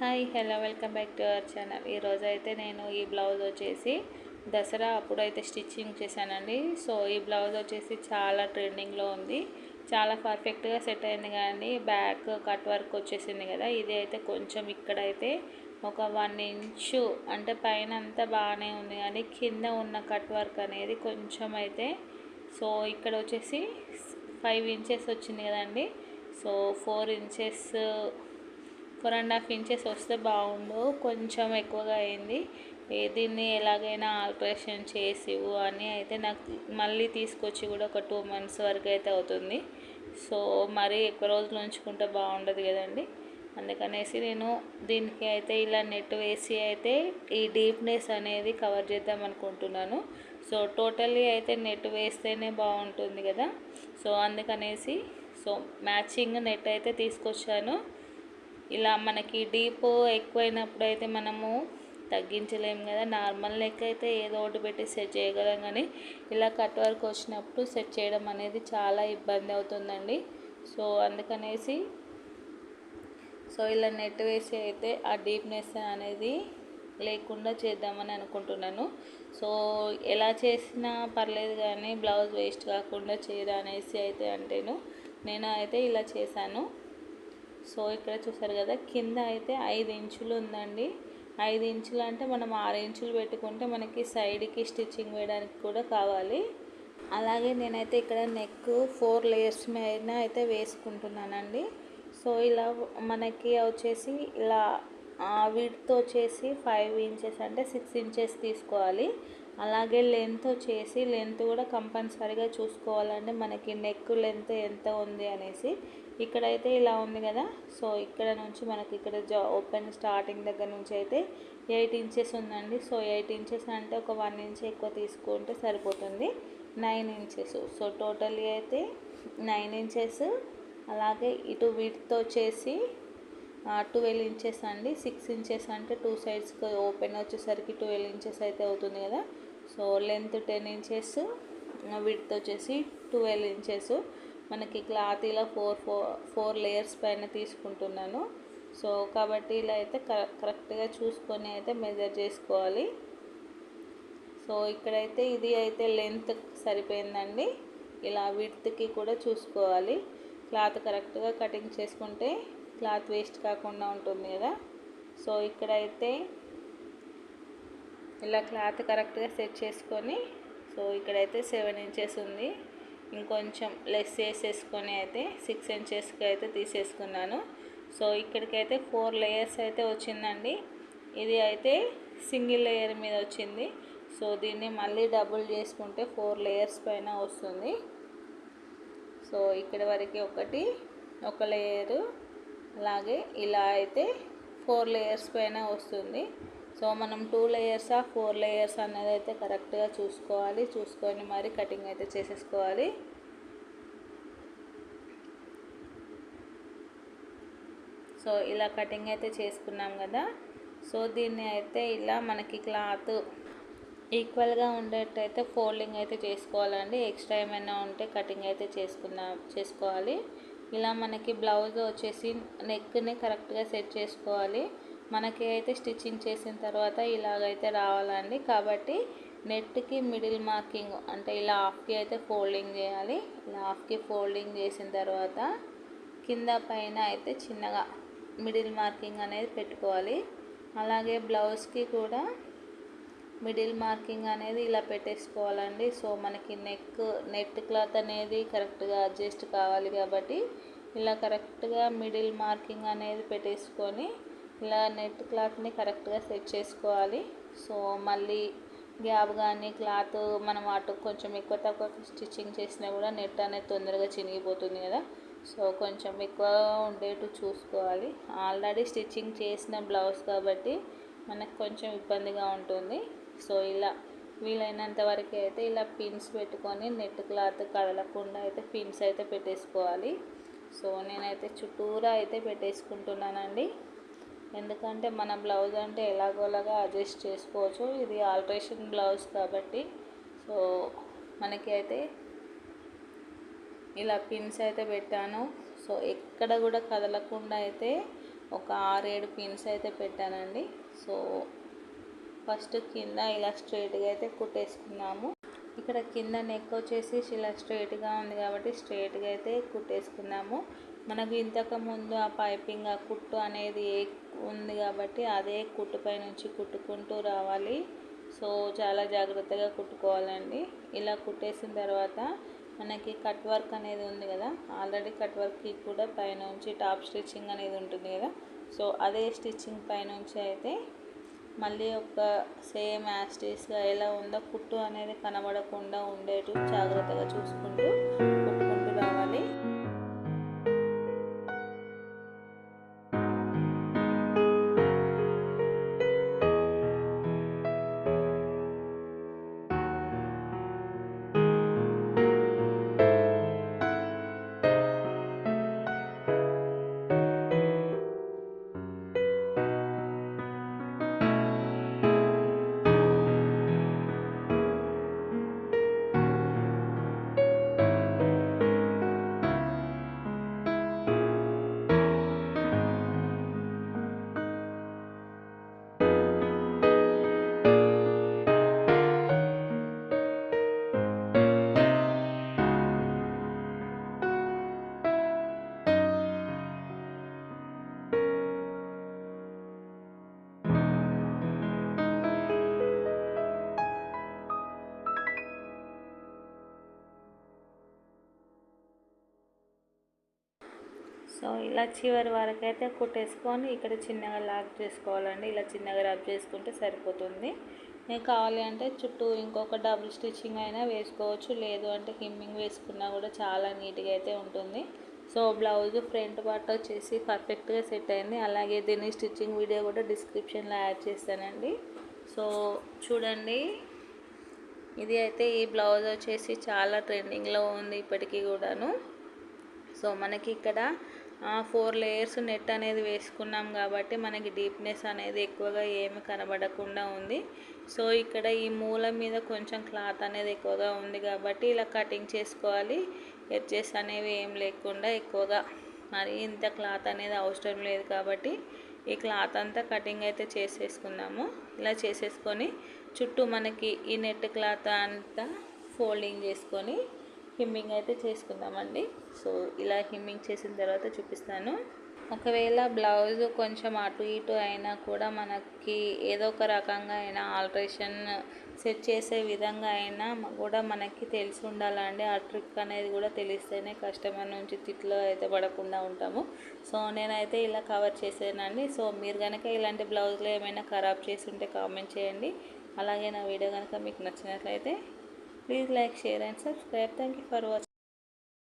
Hi hello welcome back to our channel ఈరోజైతే నేను ఈ బ్లౌజ్ వచ్చేసి దసరా అప్పుడు అయితే స్టిచ్చింగ్ చేశానండి సో ఈ బ్లౌజ్ వచ్చేసి చాలా ట్రెండింగ్లో ఉంది చాలా పర్ఫెక్ట్గా సెట్ అయింది కానీ బ్యాక్ కట్ వర్క్ వచ్చేసింది కదా ఇది అయితే కొంచెం ఇక్కడైతే ఒక వన్ ఇంచు అంటే పైన అంతా బాగానే ఉంది కానీ కింద ఉన్న కట్ వర్క్ అనేది కొంచెం అయితే సో ఇక్కడ వచ్చేసి ఫైవ్ ఇంచెస్ వచ్చింది కదండి so four inches four and half inches వస్తే బాగుండు కొంచెం ఎక్కువగా అయింది దీన్ని ఎలాగైనా ఆల్ట్రేషన్ చేసివు అని అయితే నాకు మళ్ళీ తీసుకొచ్చి కూడా ఒక టూ మంత్స్ వరకు అయితే అవుతుంది సో మరీ ఎక్కువ రోజులు ఉంచుకుంటే బాగుండదు కదండి అందుకనేసి నేను దీనికి అయితే ఇలా నెట్ వేసి అయితే ఈ డీప్నెస్ అనేది కవర్ చేద్దాం అనుకుంటున్నాను సో టోటల్లీ అయితే నెట్ వేస్తేనే బాగుంటుంది కదా సో అందుకనేసి సో మ్యాచింగ్ నెట్ అయితే తీసుకొచ్చాను ఇలా మనకి డీప్ ఎక్కువైనప్పుడు అయితే మనము తగ్గించలేము కదా నార్మల్ లెక్క అయితే ఏదో ఒకటి పెట్టి సెట్ చేయగలం కానీ ఇలా కట్ వర్క్ వచ్చినప్పుడు సెట్ చేయడం అనేది చాలా ఇబ్బంది అవుతుందండి సో అందుకనేసి సో ఇలా నెట్ వేసి అయితే ఆ డీప్నెస్ అనేది లేకుండా చేద్దామని అనుకుంటున్నాను సో ఎలా చేసినా పర్లేదు కానీ బ్లౌజ్ వేస్ట్ కాకుండా చేయరా అనేసి అయితే అంటేను నేను అయితే ఇలా చేశాను సో ఇక్కడ చూసారు కదా కింద అయితే ఐదు ఇంచులు ఉందండి ఐదు ఇంచులు అంటే మనం ఆరు ఇంచులు పెట్టుకుంటే మనకి సైడ్కి స్టిచ్చింగ్ వేయడానికి కూడా కావాలి అలాగే నేనైతే ఇక్కడ నెక్ ఫోర్ లేయర్స్ మీద అయితే వేసుకుంటున్నానండి సో ఇలా మనకి వచ్చేసి ఇలా విడ్తో వచ్చేసి ఫైవ్ ఇంచెస్ అంటే సిక్స్ ఇంచెస్ తీసుకోవాలి అలాగే లెంత్ వచ్చేసి లెంత్ కూడా కంపల్సరీగా చూసుకోవాలంటే మనకి నెక్ లెంత్ ఎంత ఉంది అనేసి ఇక్కడైతే ఇలా ఉంది కదా సో ఇక్కడ నుంచి మనకి ఇక్కడ జా ఓపెన్ స్టార్టింగ్ దగ్గర నుంచి అయితే ఎయిట్ ఇంచెస్ ఉందండి సో ఎయిట్ ఇంచెస్ అంటే ఒక వన్ ఇంచ్ ఎక్కువ తీసుకుంటే సరిపోతుంది నైన్ ఇంచెస్ సో టోటల్లీ అయితే నైన్ ఇంచెస్ అలాగే ఇటు వీటితో వచ్చేసి ట్వెల్వ్ ఇంచెస్ అండి సిక్స్ ఇంచెస్ అంటే టూ సైడ్స్కి ఓపెన్ వచ్చేసరికి ట్వెల్వ్ ఇంచెస్ అయితే అవుతుంది కదా so length ten inches width వచ్చేసి ట్వెల్వ్ ఇంచెస్ మనకి క్లాత్ ఇలా ఫోర్ ఫోర్ ఫోర్ లేయర్స్ పైన తీసుకుంటున్నాను సో కాబట్టి ఇలా అయితే కరెక్ట్గా చూసుకొని అయితే మెజర్ చేసుకోవాలి సో ఇక్కడైతే ఇది అయితే లెంత్ సరిపోయిందండి ఇలా విడ్త్కి కూడా చూసుకోవాలి క్లాత్ కరెక్ట్గా కటింగ్ చేసుకుంటే క్లాత్ వేస్ట్ కాకుండా ఉంటుంది కదా సో ఇక్కడైతే ఇలా క్లాత్ కరెక్ట్గా సెట్ చేసుకొని సో ఇక్కడైతే సెవెన్ ఇంచెస్ ఉంది ఇంకొంచెం లెస్ చేసేసుకొని అయితే సిక్స్ ఇంచెస్కి అయితే తీసేసుకున్నాను సో ఇక్కడికైతే ఫోర్ లేయర్స్ అయితే వచ్చిందండి ఇది అయితే సింగిల్ లేయర్ మీద వచ్చింది సో దీన్ని మళ్ళీ డబుల్ చేసుకుంటే ఫోర్ లేయర్స్ పైన వస్తుంది సో ఇక్కడ వరకు ఒకటి ఒక లేయరు అలాగే ఇలా అయితే ఫోర్ లేయర్స్ పైన వస్తుంది సో మనం టూ లేయర్సా ఫోర్ లేయర్స్ అనేది అయితే కరెక్ట్గా చూసుకోవాలి చూసుకొని మరి కటింగ్ అయితే చేసేసుకోవాలి సో ఇలా కటింగ్ అయితే చేసుకున్నాం కదా సో దీన్ని అయితే ఇలా మనకి క్లాత్ ఈక్వల్గా ఉండేటైతే ఫోల్డింగ్ అయితే చేసుకోవాలండి ఎక్స్ట్రా ఏమైనా ఉంటే కటింగ్ అయితే చేసుకున్నా చేసుకోవాలి ఇలా మనకి బ్లౌజ్ వచ్చేసి నెక్ని కరెక్ట్గా సెట్ చేసుకోవాలి మనకి అయితే స్టిచ్చింగ్ చేసిన తర్వాత ఇలాగైతే రావాలండి కాబట్టి నెట్కి మిడిల్ మార్కింగ్ అంటే ఇలా హాఫ్కి అయితే ఫోల్డింగ్ చేయాలి ఇలా హాఫ్కి ఫోల్డింగ్ చేసిన తర్వాత కింద పైన అయితే చిన్నగా మిడిల్ మార్కింగ్ అనేది పెట్టుకోవాలి అలాగే బ్లౌజ్కి కూడా మిడిల్ మార్కింగ్ అనేది ఇలా పెట్టేసుకోవాలండి సో మనకి నెక్ నెట్ క్లాత్ అనేది కరెక్ట్గా అడ్జస్ట్ కావాలి కాబట్టి ఇలా కరెక్ట్గా మిడిల్ మార్కింగ్ అనేది పెట్టేసుకొని ఇలా నెట్ క్లాత్ని కరెక్ట్గా సెట్ చేసుకోవాలి సో మళ్ళీ గ్యాప్ కానీ క్లాత్ మనం అటు కొంచెం ఎక్కువ తక్కువ స్టిచ్చింగ్ చేసినా కూడా నెట్ అనేది తొందరగా చినిగిపోతుంది కదా సో కొంచెం ఎక్కువ ఉండేట్టు చూసుకోవాలి ఆల్రెడీ స్టిచ్చింగ్ చేసిన బ్లౌజ్ కాబట్టి మనకు కొంచెం ఇబ్బందిగా ఉంటుంది సో ఇలా వీలైనంత వరకు అయితే ఇలా పిన్స్ పెట్టుకొని నెట్ క్లాత్ కడలకుండా అయితే పిన్స్ అయితే పెట్టేసుకోవాలి సో నేనైతే చుట్టూరా అయితే పెట్టేసుకుంటున్నానండి ఎందుకంటే మన బ్లౌజ్ అంటే ఎలాగోలాగా అడ్జస్ట్ చేసుకోవచ్చు ఇది ఆల్ట్రేషన్ బ్లౌజ్ కాబట్టి సో మనకి అయితే ఇలా పిన్స్ అయితే పెట్టాను సో ఎక్కడ కూడా కదలకుండా అయితే ఒక ఆరేడు పిన్స్ అయితే పెట్టానండి సో ఫస్ట్ కింద ఇలా స్ట్రైట్గా అయితే కుట్టేసుకున్నాము ఇక్కడ కింద నెక్ వచ్చేసి ఇలా స్ట్రైట్గా ఉంది కాబట్టి స్ట్రైట్గా అయితే కుట్టేసుకున్నాము మనకు ఇంతకుముందు ఆ పైపింగ్ ఆ కుట్టు అనేది ఉంది కాబట్టి అదే కుట్టుపై నుంచి కుట్టుకుంటూ రావాలి సో చాలా జాగ్రత్తగా కుట్టుకోవాలండి ఇలా కుట్టేసిన తర్వాత మనకి కట్ వర్క్ అనేది ఉంది కదా ఆల్రెడీ కట్ వర్క్కి కూడా పైనుంచి టాప్ స్టిచ్చింగ్ అనేది ఉంటుంది కదా సో అదే స్టిచ్చింగ్ పైనుంచి అయితే మళ్ళీ ఒక సేమ్ యాస్టీస్గా ఎలా ఉందో కుట్టు అనేది కనబడకుండా ఉండేటు జాగ్రత్తగా చూసుకుంటూ కుట్టుకుంటూ రావాలి సో ఇలా చివరి వరకు అయితే కుట్టేసుకొని ఇక్కడ చిన్నగా లాక్ చేసుకోవాలండి ఇలా చిన్నగా రబ్ చేసుకుంటే సరిపోతుంది మీకు కావాలి అంటే చుట్టూ ఇంకొక డబుల్ స్టిచ్చింగ్ అయినా వేసుకోవచ్చు లేదు అంటే హిమ్మింగ్ వేసుకున్నా కూడా చాలా నీట్గా అయితే ఉంటుంది సో బ్లౌజ్ ఫ్రంట్ పార్ట్ వచ్చేసి పర్ఫెక్ట్గా సెట్ అయింది అలాగే దీని స్టిచ్చింగ్ వీడియో కూడా డిస్క్రిప్షన్లో యాడ్ చేస్తానండి సో చూడండి ఇది అయితే ఈ బ్లౌజ్ వచ్చేసి చాలా ట్రెండింగ్లో ఉంది ఇప్పటికీ కూడాను సో మనకి ఇక్కడ ఫోర్ లేయర్స్ నెట్ అనేది వేసుకున్నాం కాబట్టి మనకి డీప్నెస్ అనేది ఎక్కువగా ఏమి కనబడకుండా ఉంది సో ఇక్కడ ఈ మూల మీద కొంచెం క్లాత్ అనేది ఎక్కువగా ఉంది కాబట్టి ఇలా కటింగ్ చేసుకోవాలి ఎడ్జెస్ అనేవి ఏం లేకుండా ఎక్కువగా మరి ఇంత క్లాత్ అనేది అవసరం లేదు కాబట్టి ఈ క్లాత్ అంతా కటింగ్ అయితే చేసేసుకున్నాము ఇలా చేసేసుకొని చుట్టూ మనకి ఈ నెట్ క్లాత్ అంతా ఫోల్డింగ్ చేసుకొని హిమ్మింగ్ అయితే చేసుకుందామండి సో ఇలా హిమ్మింగ్ చేసిన తర్వాత చూపిస్తాను ఒకవేళ బ్లౌజ్ కొంచెం అటు ఇటు అయినా కూడా మనకి ఏదో ఒక రకంగా అయినా ఆల్ట్రేషన్ సెట్ చేసే విధంగా అయినా కూడా మనకి తెలిసి ఉండాలండి ఆ ట్రిక్ అనేది కూడా తెలిస్తేనే కస్టమర్ నుంచి తిట్లో అయితే పడకుండా ఉంటాము సో నేనైతే ఇలా కవర్ చేసానండి సో మీరు కనుక ఇలాంటి బ్లౌజ్లో ఏమైనా ఖరాబ్ చేసి ఉంటే కామెంట్ చేయండి అలాగే నా వీడియో కనుక మీకు నచ్చినట్లయితే Please like, share and subscribe. Thank you for watching.